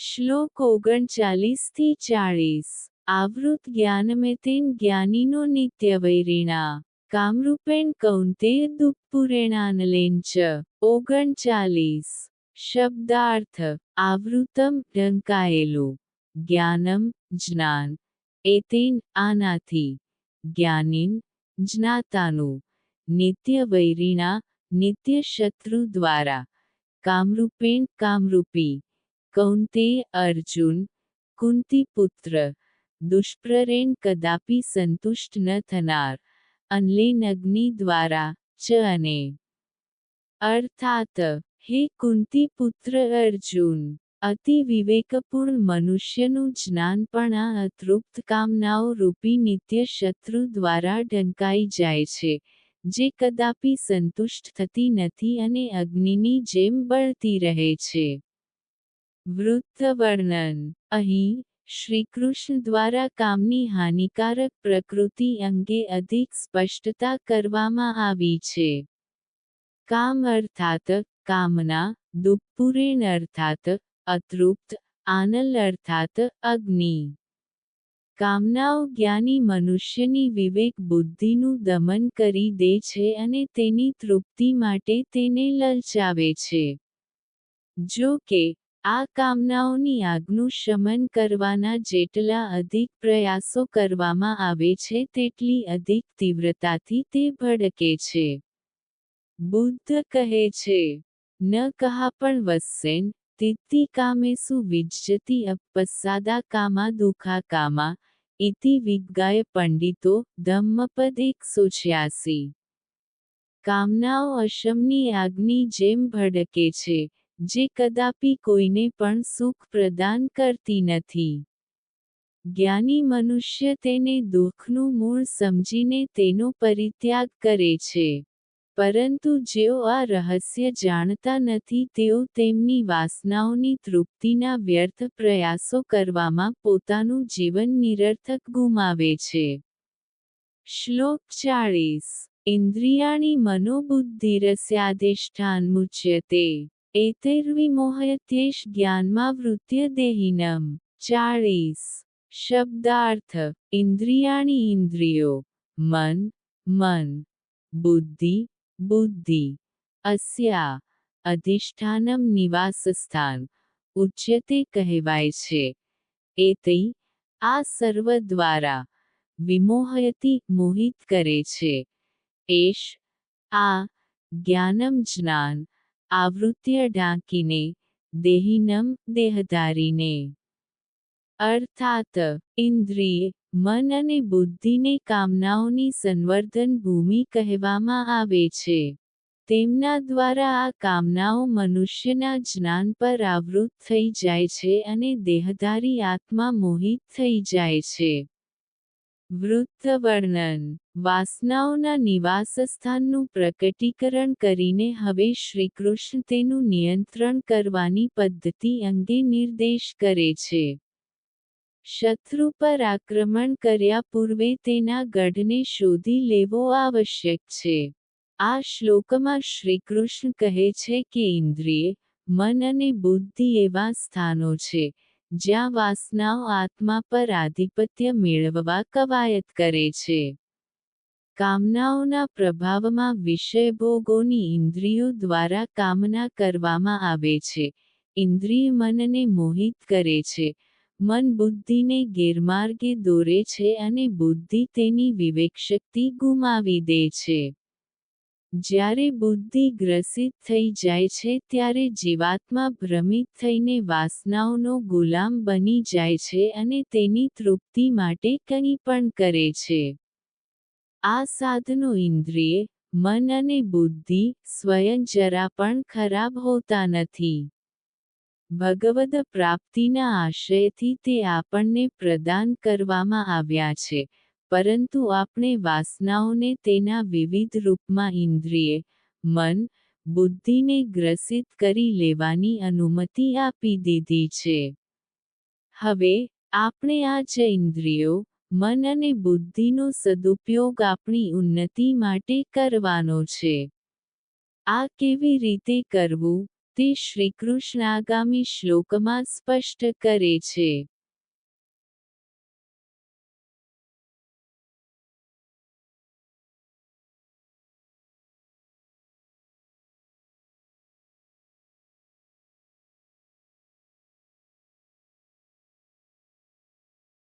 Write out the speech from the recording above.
શ્લોક ઓગણચાલીસથી ચાળીસ. આવૃત જ્ઞાનમેતેન જ્ઞાનીનો નિત્યવૈરિણા. કામરૂપેણ કૌંતે દુઃપુરેણાનલેન ચ. ઓગણચાલીસ. શબ્દાર્થ. આવૃતમ ઢંકાયેલું. જ્ઞાનમ જ્ઞાન. એતેન આનાથી. જ્ઞાનીન જ્ઞાતાનું. નિત્ય વૈરીણા નિત્ય શત્રુ દ્વારા. કામરૂપેણ કામરૂપી. કૌંતે અર્જુન કુંતીપુત્ર દુષ્પ્રેરણ કદાપી સંતુષ્ટ ન થનાર અનલેન અગ્નિ દ્વારા ચ અને. અર્થાત, હે કુંતીપુત્ર અર્જુન, અતિ વિવેકપૂર્ણ મનુષ્યનું જ્ઞાન પણ આ અતૃપ્ત કામનાઓ રૂપી નિત્ય શત્રુ દ્વારા ઢંકાઈ જાય છે, જે કદાપી સંતુષ્ટ થતી નથી અને અગ્નિની જેમ બળતી રહે છે. વૃત્ત વર્ણન અહીં, શ્રીકૃષ્ણ દ્વારા કામની હાનિકારક પ્રકૃતિ અંગે અધિક સ્પષ્ટતા કરવામાં આવી છે. કામ અર્થાત, કામના દુપુરેણ અર્થાત, અતૃપ્ત આનલ અર્થાત, અગ્નિ. કામનાઓ જ્ઞાની મનુષ્યની વિવેક બુદ્ધિનું દમન કરી દે છે અને તેની તૃપ્તિ માટે તેને લલચાવે છે. જો કે આ કામનાઓની આગનું શમન કરવાના જેટલા અધિક પ્રયાસો કરવામાં આવે છે, તેટલી અધિક તીવ્રતાથી તે ભડકે છે. બુદ્ધ કહે છે, ન કહા પણ વસ્સેન, તિત્તિ કામેસુ વિજ્જતિ અપસાદા કામા દુઃખા કામા, ઇતિ વિજ્ઞાય પંડિતો ધમ્મપદ એકસો છ્યાસી. કામનાઓ અશમની આગની જેમ ભડકે છે જે કદાપી કોઈને પણ સુખ પ્રદાન કરતી નથી. જ્ઞાની મનુષ્ય તેને દુઃખનું મૂળ સમજીને તેનો પરિત્યાગ કરે છે. પરંતુ જેઓ આ રહસ્ય જાણતા નથી, તેઓ તેમની વાસનાઓની તૃપ્તિના વ્યર્થ પ્રયાસો કરવામાં પોતાનું જીવન નિરર્થક ગુમાવે છે. શ્લોક ચાળીસ. ઇન્દ્રિયાણી મનોબુદ્ધિરસ્યાધિષ્ઠાનમુચ્યતે જ્ઞાનમાં વૃત્ય દેહિનમ ચાળીસ શબ્દાર્થ ઇન્દ્રિયાણી ઇન્દ્રિયો મન મન બુદ્ધિ બુદ્ધિ અસ્યા અધિષ્ઠાનમ નિવાસસ્થાન ઉચ્યતે કહેવાય છે એતૈ આ સર્વ દ્વારા વિમોહયતી મોહિત કરે છે એશ આ જ્ઞાનમ જ્ઞાન આવૃત્ય ઢાંકીને દેહિનમ દેહધારીને અર્થાત ઇન્દ્રિય મન અને બુદ્ધિને કામનાઓની સંવર્ધન ભૂમિ કહેવામાં આવે છે તેમના દ્વારા આ કામનાઓ મનુષ્યના જ્ઞાન પર આવૃત થઈ જાય છે અને દેહધારી આત્મા મોહિત થઈ જાય છે। વૃત્ત વર્ણન વાસનાઓના નિવાસસ્થાનનું પ્રકટીકરણ કરીને હવે શ્રીકૃષ્ણ તેનું નિયંત્રણ કરવાની પદ્ધતિ અંગે નિર્દેશ કરે છે. શત્રુ પર આક્રમણ કર્યા પૂર્વે તેના ગઢને શોધી લેવો આવશ્યક છે. આ શ્લોકમાં શ્રીકૃષ્ણ કહે છે કે ઇન્દ્રિય, મન અને બુદ્ધિ એવા સ્થાનો છે જ્યાં વાસનાઓ આત્મા પર આધિપત્ય મેળવવા કવાયત કરે છે. કામનાઓના પ્રભાવમાં વિષયભોગોની ઇન્દ્રિયો દ્વારા કામના કરવામાં આવે છે. ઇન્દ્રિય મનને મોહિત કરે છે. મન બુદ્ધિને ગેરમાર્ગે દોરે છે અને બુદ્ધિ તેની વિવેકશક્તિ ગુમાવી દે છે. જ્યારે બુદ્ધિ ગ્રસિત થઈ જાય છે ત્યારે જીવાત્મા ભ્રમિત થઈને વાસનાઓનો ગુલામ બની જાય છે અને તેની તૃપ્તિ માટે કંઈ પણ કરે છે. આ સાધનો ઇન્દ્રિય, મન અને બુદ્ધિ સ્વયં જરા પણ ખરાબ હોતા નથી. ભગવદ પ્રાપ્તિના આશયથી તે આપણને પ્રદાન કરવામાં આવ્યા છે. પરંતુ આપણે વાસનાઓને તેના વિવિધ રૂપમાં ઇન્દ્રિય, મન, બુદ્ધિને ગ્રસિત કરી લેવાની અનુમતિ આપી દીધી છે. હવે, આપણે આ જ ઇન્દ્રિયો, મન અને બુદ્ધિનો સદુપયોગ આપણી ઉન્નતિ માટે કરવાનો છે. આ કેવી રીતે કરવું, તે શ્રીકૃષ્ણ આગામી શ્લોકમાં સ્પષ્ટ કરે છે.